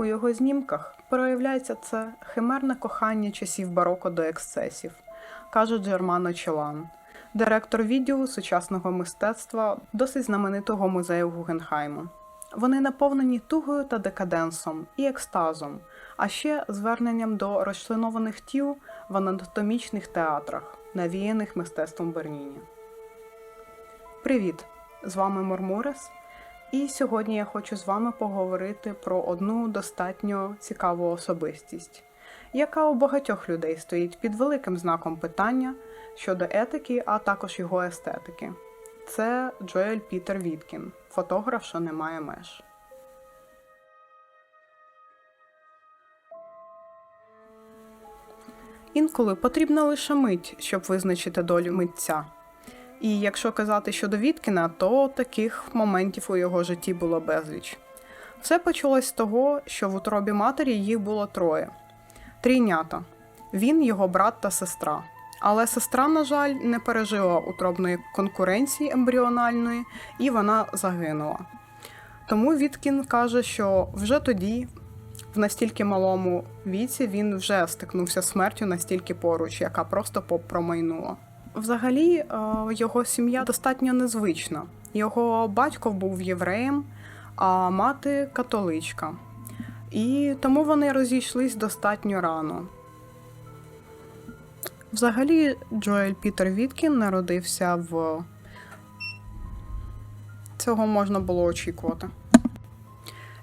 У його знімках проявляється це химерне кохання часів бароко до ексцесів, каже Джермано Челан, директор відділу сучасного мистецтва досить знаменитого музею Гугенхайму. Вони наповнені тугою та декаденсом і екстазом, а ще зверненням до розчленованих тіл в анатомічних театрах, навіяних мистецтвом Берніні. Привіт! З вами Мурмурес. І сьогодні я хочу з вами поговорити про одну достатньо цікаву особистість, яка у багатьох людей стоїть під великим знаком питання щодо етики, а також його естетики. Це Джоель Пітер Віткін, фотограф, що не має меж. Інколи потрібна лише мить, щоб визначити долю митця. І якщо казати щодо Віткіна, то таких моментів у його житті було безліч. Все почалось з того, що в утробі матері їх було троє: трійнята він, його брат та сестра. Але сестра, на жаль, не пережила утробної конкуренції ембріональної, і вона загинула. Тому Віткін каже, що вже тоді, в настільки малому віці, він вже стикнувся смертю настільки поруч, яка просто промайнула. Взагалі, е, його сім'я достатньо незвична. Його батько був євреєм, а мати католичка. І тому вони розійшлись достатньо рано. Взагалі, Джоель Пітер Віткін народився в. Цього можна було очікувати.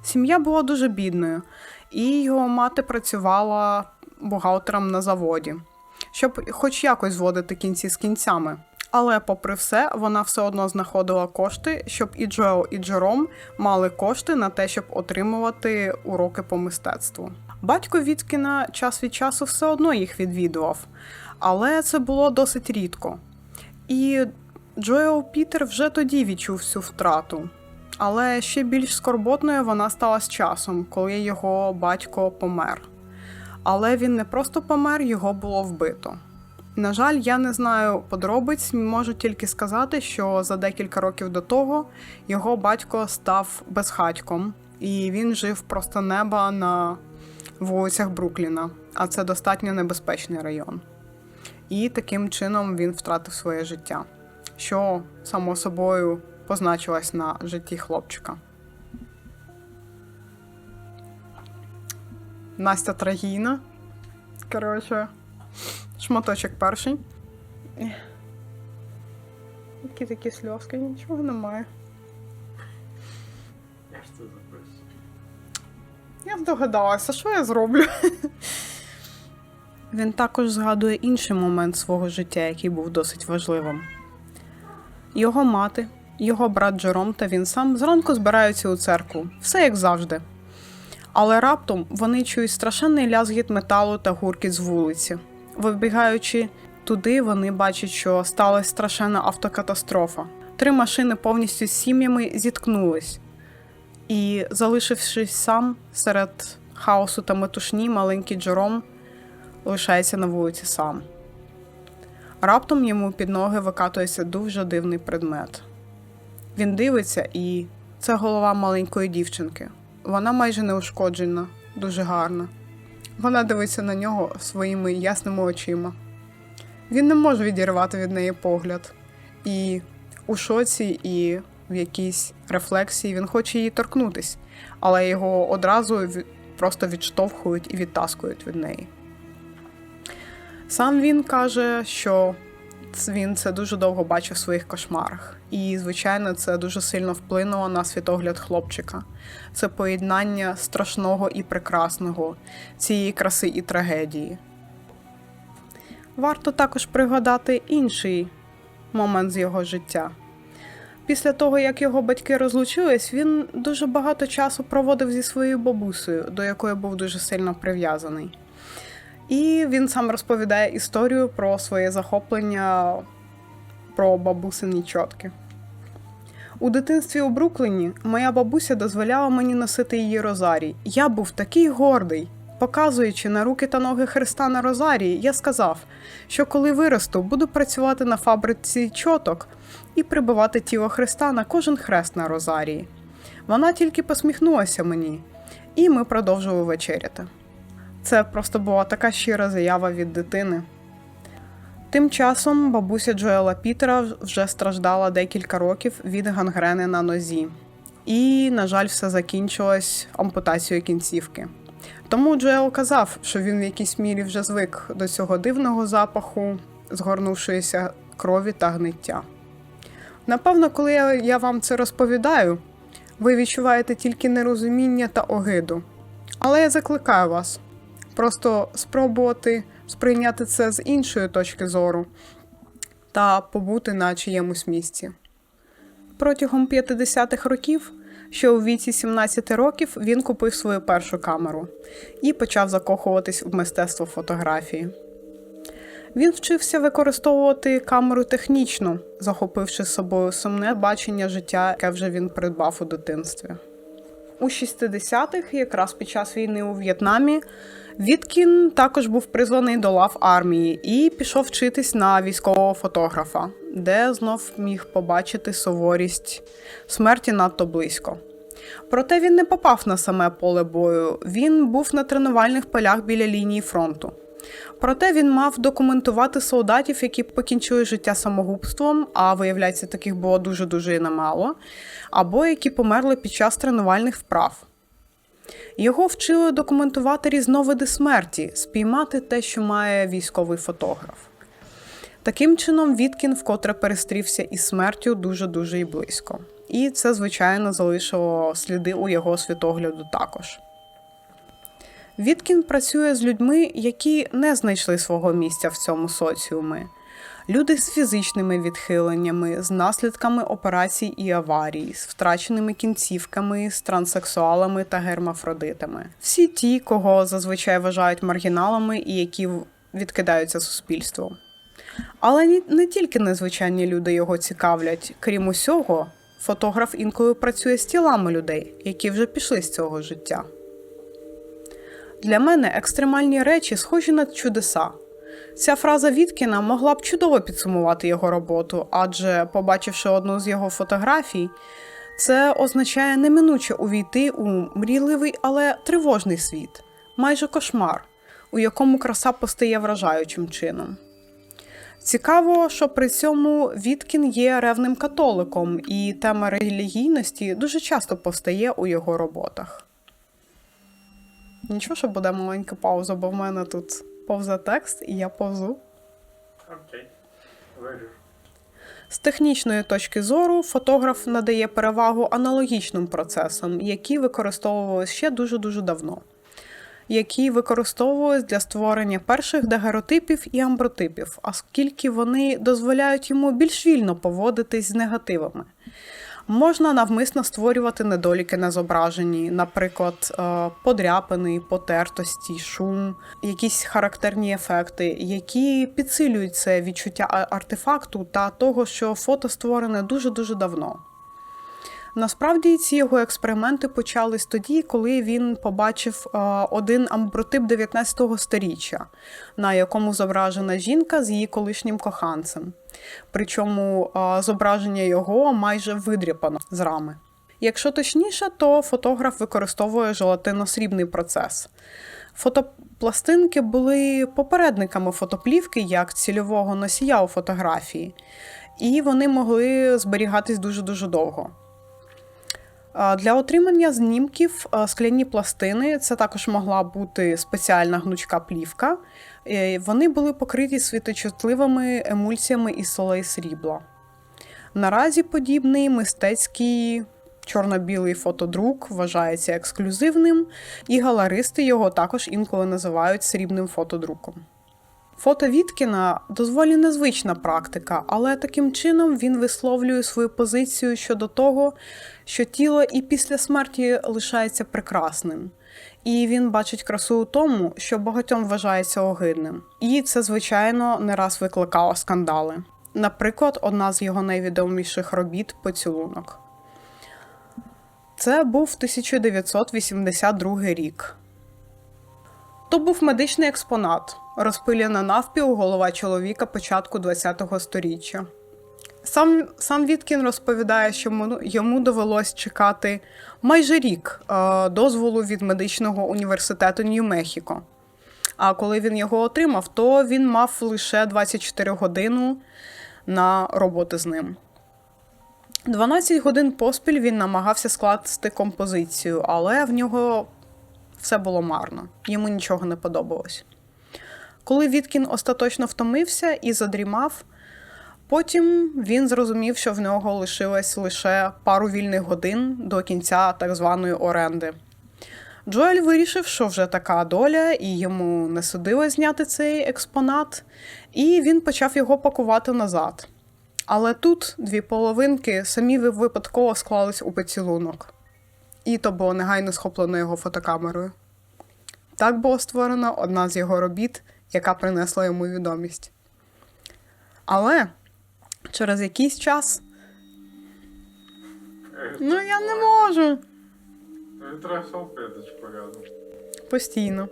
Сім'я була дуже бідною, і його мати працювала бухгалтером на заводі щоб хоч якось зводити кінці з кінцями. Але, попри все, вона все одно знаходила кошти, щоб і Джо, і Джером мали кошти на те, щоб отримувати уроки по мистецтву. Батько Віткіна час від часу все одно їх відвідував, але це було досить рідко. І Джоел Пітер вже тоді відчув цю втрату. Але ще більш скорботною вона стала з часом, коли його батько помер. Але він не просто помер, його було вбито. На жаль, я не знаю подробиць, можу тільки сказати, що за декілька років до того його батько став безхатьком, і він жив просто неба на вулицях Брукліна, а це достатньо небезпечний район. І таким чином він втратив своє життя, що само собою позначилось на житті хлопчика. Настя трагійна. Коротше, шматочок перший. Які такі сльозки, нічого немає. Я здогадалася, що я зроблю. Він також згадує інший момент свого життя, який був досить важливим. Його мати, його брат Джером та він сам зранку збираються у церкву. Все як завжди. Але раптом вони чують страшенний лязгіт металу та гуркіт з вулиці. Вибігаючи туди, вони бачать, що сталася страшенна автокатастрофа. Три машини повністю з сім'ями зіткнулись, і, залишившись сам серед хаосу та метушні, маленький Джером лишається на вулиці сам. Раптом йому під ноги викатується дуже дивний предмет. Він дивиться, і це голова маленької дівчинки. Вона майже не ушкоджена, дуже гарна. Вона дивиться на нього своїми ясними очима. Він не може відірвати від неї погляд. І у шоці, і в якійсь рефлексії він хоче її торкнутись, але його одразу просто відштовхують і відтаскують від неї. Сам він каже, що він це дуже довго бачив в своїх кошмарах, і, звичайно, це дуже сильно вплинуло на світогляд хлопчика. Це поєднання страшного і прекрасного, цієї краси і трагедії. Варто також пригадати інший момент з його життя. Після того, як його батьки розлучились, він дуже багато часу проводив зі своєю бабусею, до якої був дуже сильно прив'язаний. І він сам розповідає історію про своє захоплення про бабусині чотки. У дитинстві у Брукліні моя бабуся дозволяла мені носити її розарій. Я був такий гордий. Показуючи на руки та ноги Христа на розарії, я сказав, що коли виросту, буду працювати на фабриці чоток і прибивати тіло Христа на кожен хрест на розарії. Вона тільки посміхнулася мені, і ми продовжили вечеряти. Це просто була така щира заява від дитини. Тим часом бабуся Джоела Пітера вже страждала декілька років від гангрени на нозі. І, на жаль, все закінчилось ампутацією кінцівки. Тому Джоел казав, що він в якійсь мірі вже звик до цього дивного запаху, згорнувшоїся крові та гниття. Напевно, коли я, вам це розповідаю, ви відчуваєте тільки нерозуміння та огиду. Але я закликаю вас просто спробувати сприйняти це з іншої точки зору та побути на чиємусь місці. Протягом 50-х років, ще у віці 17 років, він купив свою першу камеру і почав закохуватись в мистецтво фотографії. Він вчився використовувати камеру технічно, захопивши з собою сумне бачення життя, яке вже він придбав у дитинстві. У 60-х, якраз під час війни у В'єтнамі, Віткін також був призваний до лав армії і пішов вчитись на військового фотографа, де знов міг побачити суворість смерті надто близько. Проте він не попав на саме поле бою, він був на тренувальних полях біля лінії фронту. Проте він мав документувати солдатів, які покінчили життя самогубством, а виявляється, таких було дуже-дуже немало, або які померли під час тренувальних вправ. Його вчили документувати різновиди смерті, спіймати те, що має військовий фотограф. Таким чином, Віткін вкотре перестрівся із смертю дуже-дуже і близько. І це, звичайно, залишило сліди у його світогляду також. Віткін працює з людьми, які не знайшли свого місця в цьому соціумі. Люди з фізичними відхиленнями, з наслідками операцій і аварій, з втраченими кінцівками, з транссексуалами та гермафродитами. Всі ті, кого зазвичай вважають маргіналами і які відкидаються суспільством. Але не тільки незвичайні люди його цікавлять, крім усього, фотограф інколи працює з тілами людей, які вже пішли з цього життя. Для мене екстремальні речі схожі на чудеса. Ця фраза Віткіна могла б чудово підсумувати його роботу, адже, побачивши одну з його фотографій, це означає неминуче увійти у мрійливий, але тривожний світ, майже кошмар, у якому краса постає вражаючим чином. Цікаво, що при цьому Віткін є ревним католиком, і тема релігійності дуже часто постає у його роботах. Нічого, що буде маленька пауза, бо в мене тут повзе текст, і я повзу. Окей. З технічної точки зору фотограф надає перевагу аналогічним процесам, які використовувалися ще дуже-дуже давно, які використовувалися для створення перших дагеротипів і амбротипів, оскільки вони дозволяють йому більш вільно поводитись з негативами. Можна навмисно створювати недоліки на зображенні, наприклад, е, подряпини, потертості, шум, якісь характерні ефекти, які підсилюють це відчуття артефакту та того, що фото створене дуже-дуже давно. Насправді ці його експерименти почались тоді, коли він побачив е, один амбротип 19 століття, на якому зображена жінка з її колишнім коханцем. Причому е, зображення його майже видряпано з рами. Якщо точніше, то фотограф використовує желатино-срібний процес. Фотопластинки були попередниками фотоплівки як цільового носія у фотографії, і вони могли зберігатись дуже-дуже довго. Для отримання знімків скляні пластини це також могла бути спеціальна гнучка плівка. Е, Вони були покриті світочутливими емульсіями із солей срібла. Наразі подібний мистецький чорно-білий фотодрук вважається ексклюзивним, і галеристи його також інколи називають срібним фотодруком. Фото Віткіна дозволі незвична практика, але таким чином він висловлює свою позицію щодо того, що тіло і після смерті лишається прекрасним. І він бачить красу у тому, що багатьом вважається огидним. І це, звичайно, не раз викликало скандали. Наприклад, одна з його найвідоміших робіт поцілунок. Це був 1982 рік. То був медичний експонат, розпиляна навпіл голова чоловіка початку ХХ століття. Сам, сам Віткін розповідає, що йому, довелось чекати майже рік е, дозволу від медичного університету Нью-Мехіко. А коли він його отримав, то він мав лише 24 години на роботи з ним. 12 годин поспіль він намагався скласти композицію, але в нього все було марно, йому нічого не подобалось. Коли Віткін остаточно втомився і задрімав, потім він зрозумів, що в нього лишилось лише пару вільних годин до кінця так званої оренди. Джоель вирішив, що вже така доля, і йому не судилось зняти цей експонат, і він почав його пакувати назад. Але тут дві половинки самі випадково склались у поцілунок. І то було негайно схоплено його фотокамерою. Так була створена одна з його робіт, яка принесла йому відомість. Але через якийсь час. Ну, я не можу. Салфеточку рядом. Постійно.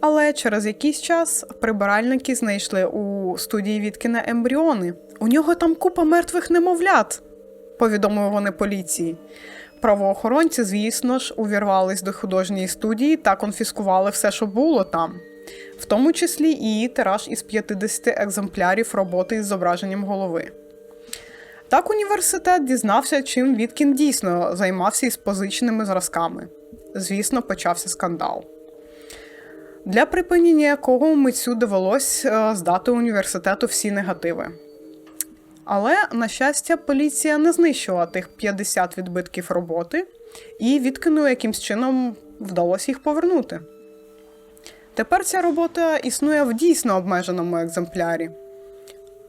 Але через якийсь час прибиральники знайшли у студії Віткіна ембріони. У нього там купа мертвих немовлят, повідомили вони поліції. Правоохоронці, звісно ж, увірвались до художньої студії та конфіскували все, що було там, в тому числі і тираж із 50 екземплярів роботи із зображенням голови. Так університет дізнався, чим Віткін дійсно займався із позиченими зразками. Звісно, почався скандал. Для припинення якого митцю довелось е, здати університету всі негативи. Але, на щастя, поліція не знищила тих 50 відбитків роботи, і Віткіну якимсь чином вдалося їх повернути. Тепер ця робота існує в дійсно обмеженому екземплярі,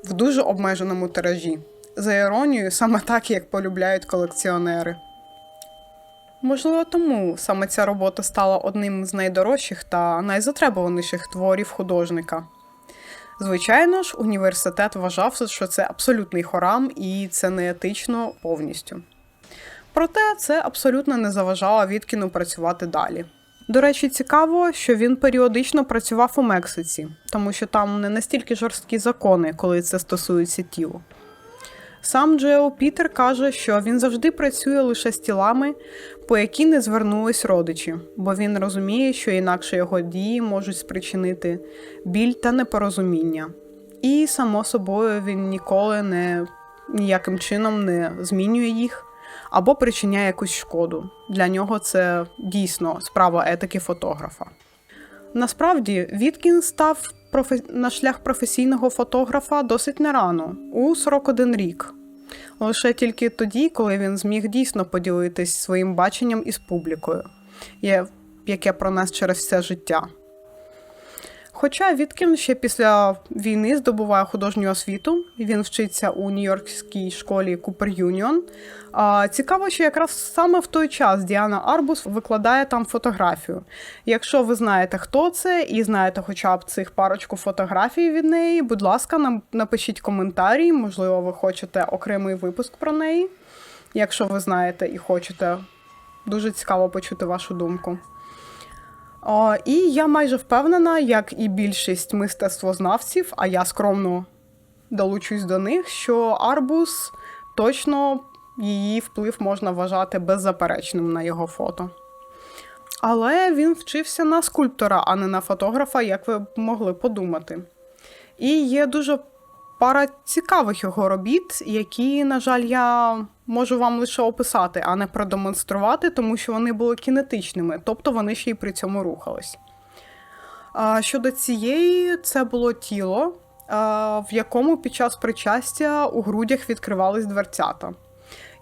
в дуже обмеженому тиражі. За іронією, саме так, як полюбляють колекціонери. Можливо, тому саме ця робота стала одним з найдорожчих та найзатребуваніших творів художника. Звичайно ж, університет вважав, що це абсолютний хорам і це не етично повністю. Проте це абсолютно не заважало Віткіну працювати далі. До речі, цікаво, що він періодично працював у Мексиці, тому що там не настільки жорсткі закони, коли це стосується тіла. Сам Джео Пітер каже, що він завжди працює лише з тілами, по які не звернулись родичі, бо він розуміє, що інакше його дії можуть спричинити біль та непорозуміння. І, само собою, він ніколи не ніяким чином не змінює їх або причиняє якусь шкоду. Для нього це дійсно справа етики фотографа. Насправді, Віткін став профе... на шлях професійного фотографа досить не у 41 рік. Лише тільки тоді, коли він зміг дійсно поділитись своїм баченням із публікою, яке яке пронес через все життя. Хоча Віткін ще після війни здобуває художню освіту, він вчиться у Нью-Йоркській школі Купер Юніон. Цікаво, що якраз саме в той час Діана Арбус викладає там фотографію. Якщо ви знаєте, хто це, і знаєте хоча б цих парочку фотографій від неї, будь ласка, напишіть коментарі, можливо, ви хочете окремий випуск про неї. Якщо ви знаєте і хочете, дуже цікаво почути вашу думку. О, і я майже впевнена, як і більшість мистецтвознавців, а я скромно долучусь до них, що Арбус точно її вплив можна вважати беззаперечним на його фото. Але він вчився на скульптора, а не на фотографа, як ви могли подумати. І є дуже пара цікавих його робіт, які, на жаль, я можу вам лише описати, а не продемонструвати, тому що вони були кінетичними, тобто вони ще й при цьому рухались. Щодо цієї, це було тіло, в якому під час причастя у грудях відкривались дверцята.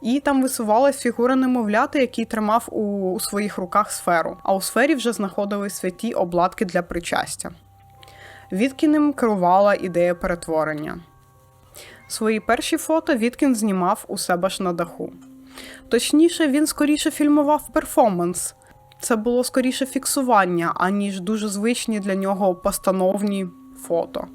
І там висувалась фігура немовляти, який тримав у, своїх руках сферу, а у сфері вже знаходились святі обладки для причастя. Віткіним керувала ідея перетворення. Свої перші фото Віткін знімав у себе ж на даху. Точніше, він скоріше фільмував перформанс. Це було скоріше фіксування, аніж дуже звичні для нього постановні фото.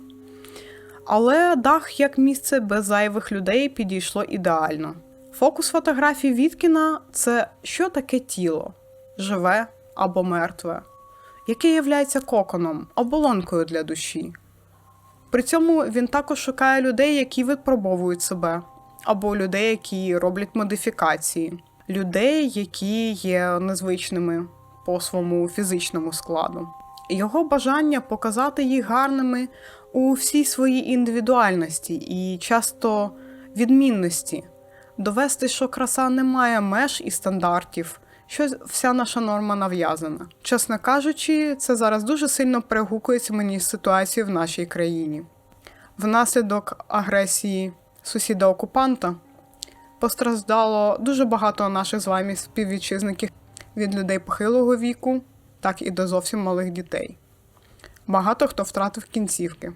Але дах як місце без зайвих людей підійшло ідеально. Фокус фотографій Віткіна це що таке тіло живе або мертве, яке являється коконом, оболонкою для душі. При цьому він також шукає людей, які випробовують себе, або людей, які роблять модифікації, людей, які є незвичними по своєму фізичному складу. Його бажання показати їх гарними у всій своїй індивідуальності і часто відмінності, довести, що краса не має меж і стандартів, що вся наша норма нав'язана. Чесно кажучи, це зараз дуже сильно перегукується мені з ситуацією в нашій країні. Внаслідок агресії сусіда-окупанта постраждало дуже багато наших з вами співвітчизників від людей похилого віку, так і до зовсім малих дітей. Багато хто втратив кінцівки.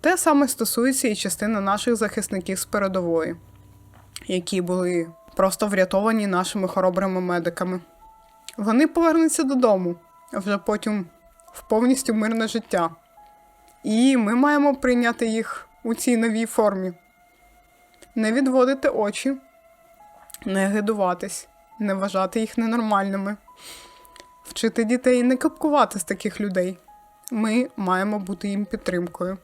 Те саме стосується і частини наших захисників з передової, які були просто врятовані нашими хоробрими медиками. Вони повернуться додому, вже потім в повністю мирне життя. І ми маємо прийняти їх у цій новій формі. Не відводити очі, не гидуватись, не вважати їх ненормальними, вчити дітей не капкувати з таких людей. Ми маємо бути їм підтримкою.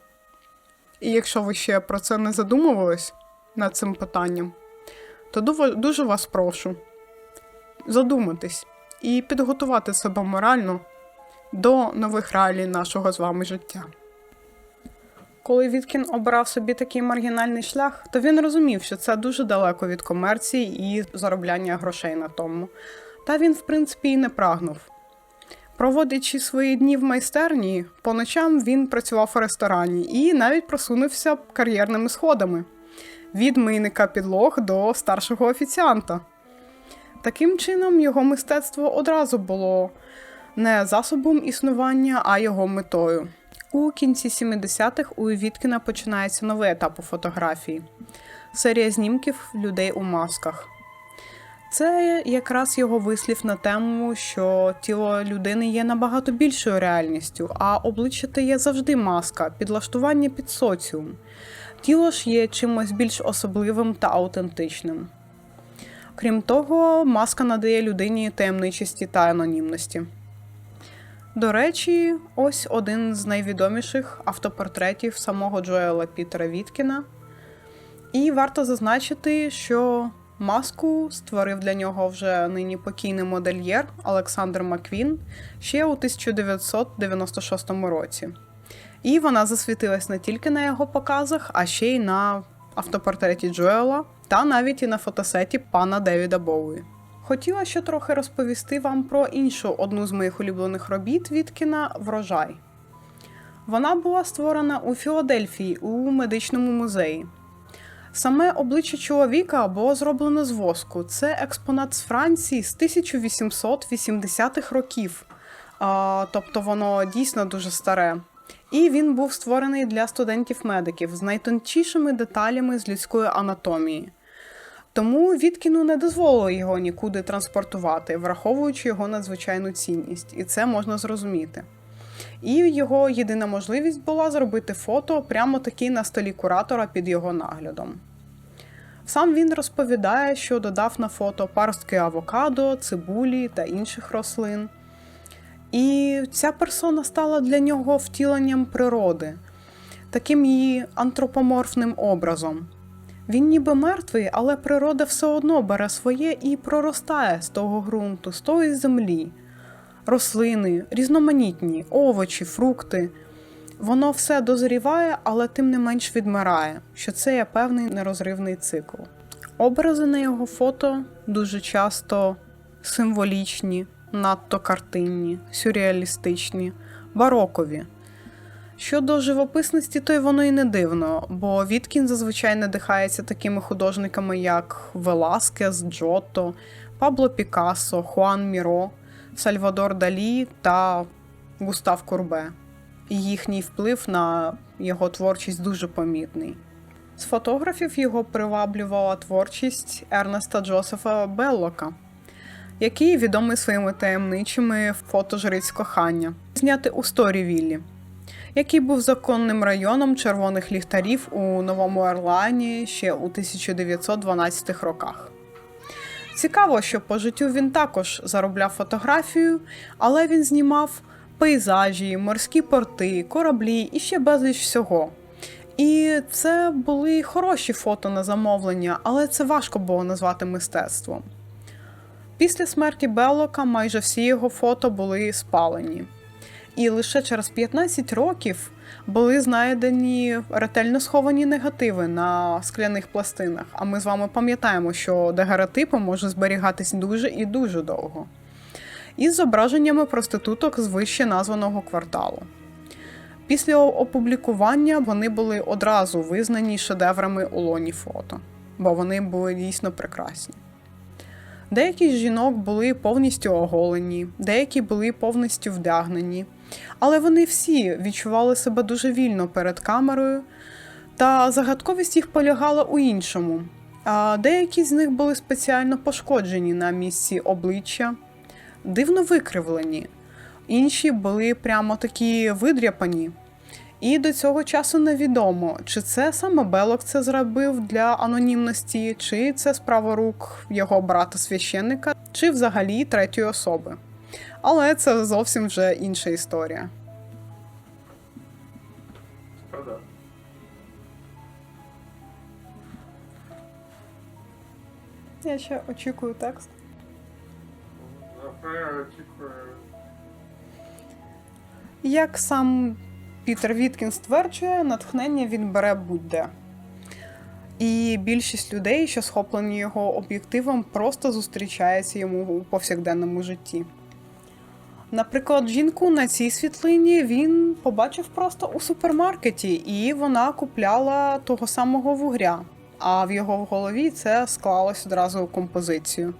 І якщо ви ще про це не задумувались над цим питанням, то дуже вас прошу задуматись і підготувати себе морально до нових реалій нашого з вами життя. Коли Віткін обрав собі такий маргінальний шлях, то він розумів, що це дуже далеко від комерції і заробляння грошей на тому. Та він, в принципі, і не прагнув. Проводячи свої дні в майстерні, по ночам він працював у ресторані і навіть просунувся кар'єрними сходами від мийника підлог до старшого офіціанта. Таким чином, його мистецтво одразу було не засобом існування, а його метою. У кінці 70-х у Віткіна починається новий етап у фотографії серія знімків людей у масках. Це якраз його вислів на тему, що тіло людини є набагато більшою реальністю, а обличчя те є завжди маска, підлаштування під соціум. Тіло ж є чимось більш особливим та аутентичним. Крім того, маска надає людині таємничості та анонімності. До речі, ось один з найвідоміших автопортретів самого Джоела Пітера Віткіна. І варто зазначити, що маску створив для нього вже нині покійний модельєр Олександр Маквін ще у 1996 році. І вона засвітилась не тільки на його показах, а ще й на автопортреті Джоела та навіть і на фотосеті пана Девіда Боуї. Хотіла ще трохи розповісти вам про іншу одну з моїх улюблених робіт Віткіна Врожай. Вона була створена у Філадельфії у медичному музеї. Саме обличчя чоловіка було зроблено з воску. Це експонат з Франції з 1880-х років. А, тобто воно дійсно дуже старе. І він був створений для студентів-медиків з найтончішими деталями з людської анатомії. Тому Віткіну не дозволило його нікуди транспортувати, враховуючи його надзвичайну цінність, і це можна зрозуміти. І його єдина можливість була зробити фото прямо таки на столі куратора під його наглядом. Сам він розповідає, що додав на фото паростки авокадо, цибулі та інших рослин. І ця персона стала для нього втіленням природи, таким її антропоморфним образом. Він ніби мертвий, але природа все одно бере своє і проростає з того ґрунту, з тої землі. Рослини, різноманітні, овочі, фрукти. Воно все дозріває, але тим не менш відмирає, що це є певний нерозривний цикл. Образи на його фото дуже часто символічні, надто картинні, сюрреалістичні, барокові. Щодо живописності, то й воно і не дивно, бо Віткін зазвичай надихається такими художниками, як Веласкес, Джотто, Пабло Пікассо, Хуан Міро, Сальвадор Далі та Густав Курбе. І їхній вплив на його творчість дуже помітний. З фотографів його приваблювала творчість Ернеста Джозефа Беллока, який відомий своїми таємничими фото жриць кохання, зняти у Сторівіллі який був законним районом червоних ліхтарів у Новому Орлеані ще у 1912 роках. Цікаво, що по життю він також заробляв фотографію, але він знімав пейзажі, морські порти, кораблі і ще безліч всього. І це були хороші фото на замовлення, але це важко було назвати мистецтвом. Після смерті Беллока майже всі його фото були спалені. І лише через 15 років були знайдені ретельно сховані негативи на скляних пластинах. А ми з вами пам'ятаємо, що дегератипи може зберігатись дуже і дуже довго. Із зображеннями проституток з вище названого кварталу. Після опублікування вони були одразу визнані шедеврами у лоні фото, бо вони були дійсно прекрасні. Деякі з жінок були повністю оголені, деякі були повністю вдягнені, але вони всі відчували себе дуже вільно перед камерою, та загадковість їх полягала у іншому. А деякі з них були спеціально пошкоджені на місці обличчя, дивно викривлені, інші були прямо такі видряпані. І до цього часу невідомо, чи це саме Белок це зробив для анонімності, чи це справа рук його брата священника, чи взагалі третьої особи. Але це зовсім вже інша історія. Я ще очікую текст. Очікую. Як сам Пітер Віткін стверджує, натхнення він бере будь-де. І більшість людей, що схоплені його об'єктивом, просто зустрічається йому у повсякденному житті. Наприклад, жінку на цій світлині він побачив просто у супермаркеті, і вона купляла того самого вугря. А в його голові це склалось одразу у композицію.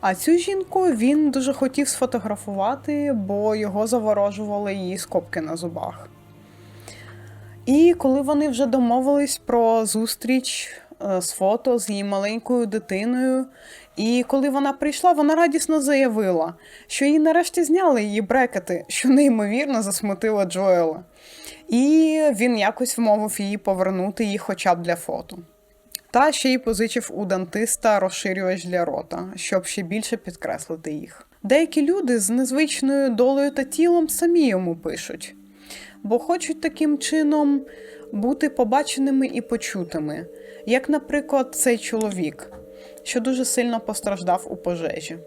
А цю жінку він дуже хотів сфотографувати, бо його заворожували її скобки на зубах. І коли вони вже домовились про зустріч е, з фото з її маленькою дитиною, і коли вона прийшла, вона радісно заявила, що їй нарешті зняли її брекети, що неймовірно засмутило Джоела. І він якось вмовив її повернути їх хоча б для фото. Та ще й позичив у дантиста розширювач для рота, щоб ще більше підкреслити їх. Деякі люди з незвичною долею та тілом самі йому пишуть, бо хочуть таким чином бути побаченими і почутими, як, наприклад, цей чоловік, що дуже сильно постраждав у пожежі.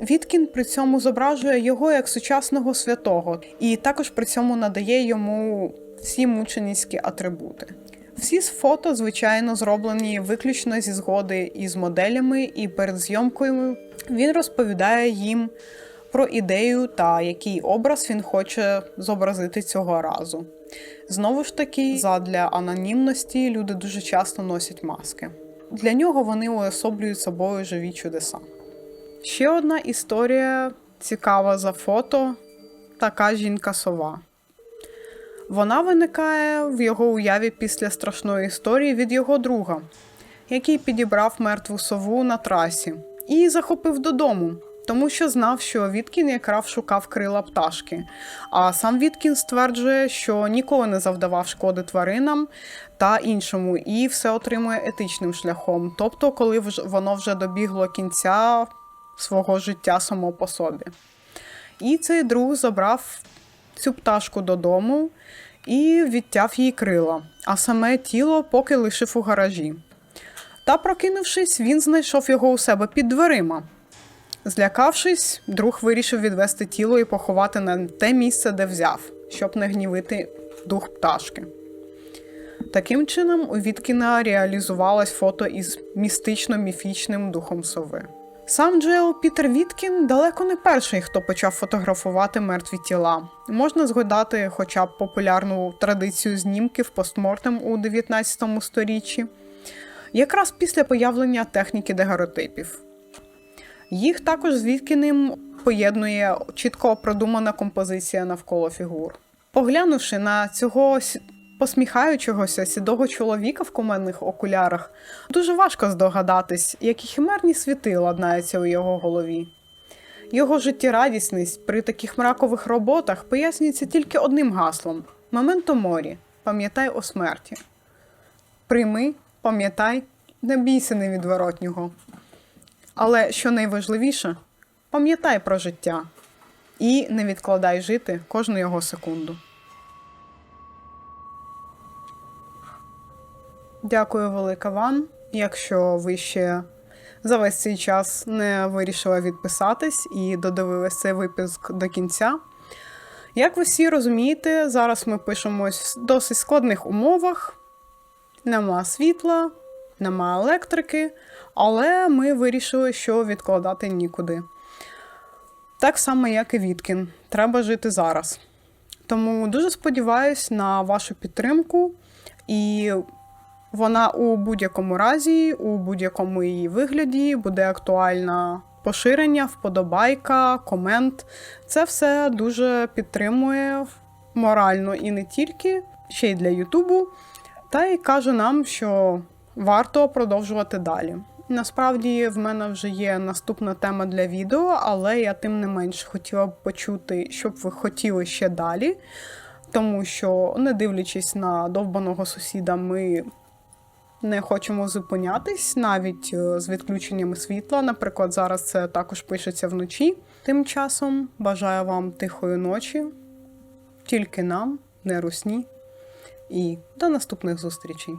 Віткін при цьому зображує його як сучасного святого, і також при цьому надає йому всі мученицькі атрибути. Всі з фото, звичайно, зроблені виключно зі згоди із моделями, і перед зйомкою він розповідає їм про ідею та який образ він хоче зобразити цього разу. Знову ж таки, задля анонімності люди дуже часто носять маски. Для нього вони уособлюють собою живі чудеса. Ще одна історія цікава за фото така жінка сова. Вона виникає в його уяві після страшної історії від його друга, який підібрав мертву сову на трасі і захопив додому, тому що знав, що Віткін якраз шукав крила пташки. А сам Віткін стверджує, що ніколи не завдавав шкоди тваринам та іншому, і все отримує етичним шляхом, тобто, коли воно вже добігло кінця свого життя само по собі. І цей друг забрав цю пташку додому і відтяв їй крила, а саме тіло поки лишив у гаражі. Та, прокинувшись, він знайшов його у себе під дверима. Злякавшись, друг вирішив відвести тіло і поховати на те місце, де взяв, щоб не гнівити дух пташки. Таким чином, у Віткіна реалізувалось фото із містично-міфічним духом сови. Сам Джоел Пітер Віткін далеко не перший, хто почав фотографувати мертві тіла. Можна згадати хоча б популярну традицію знімків постмортем у 19 сторіччі, якраз після появлення техніки дегеротипів. Їх також з Віткіним поєднує чітко продумана композиція навколо фігур. Поглянувши на цього посміхаючогося сідого чоловіка в куменних окулярах, дуже важко здогадатись, які химерні світи ладнаються у його голові. Його життєрадісність при таких мракових роботах пояснюється тільки одним гаслом: Моменто морі, пам'ятай о смерті. Прийми, пам'ятай, не бійся невідворотнього. Але що найважливіше, пам'ятай про життя. і не відкладай жити кожну його секунду. Дякую велике вам. Якщо ви ще за весь цей час не вирішили відписатись і додивились цей випуск до кінця. Як ви всі розумієте, зараз ми пишемось в досить складних умовах. Нема світла, нема електрики, але ми вирішили, що відкладати нікуди. Так само, як і Віткін. Треба жити зараз. Тому дуже сподіваюсь на вашу підтримку, і вона у будь-якому разі, у будь-якому її вигляді буде актуальна. Поширення, вподобайка, комент. Це все дуже підтримує морально і не тільки, ще й для Ютубу, та й каже нам, що варто продовжувати далі. Насправді, в мене вже є наступна тема для відео, але я тим не менш хотіла б почути, що б ви хотіли ще далі. Тому що, не дивлячись на довбаного сусіда, ми не хочемо зупинятись навіть е, з відключеннями світла. Наприклад, зараз це також пишеться вночі. Тим часом бажаю вам тихої ночі, тільки нам, не русні, і до наступних зустрічей.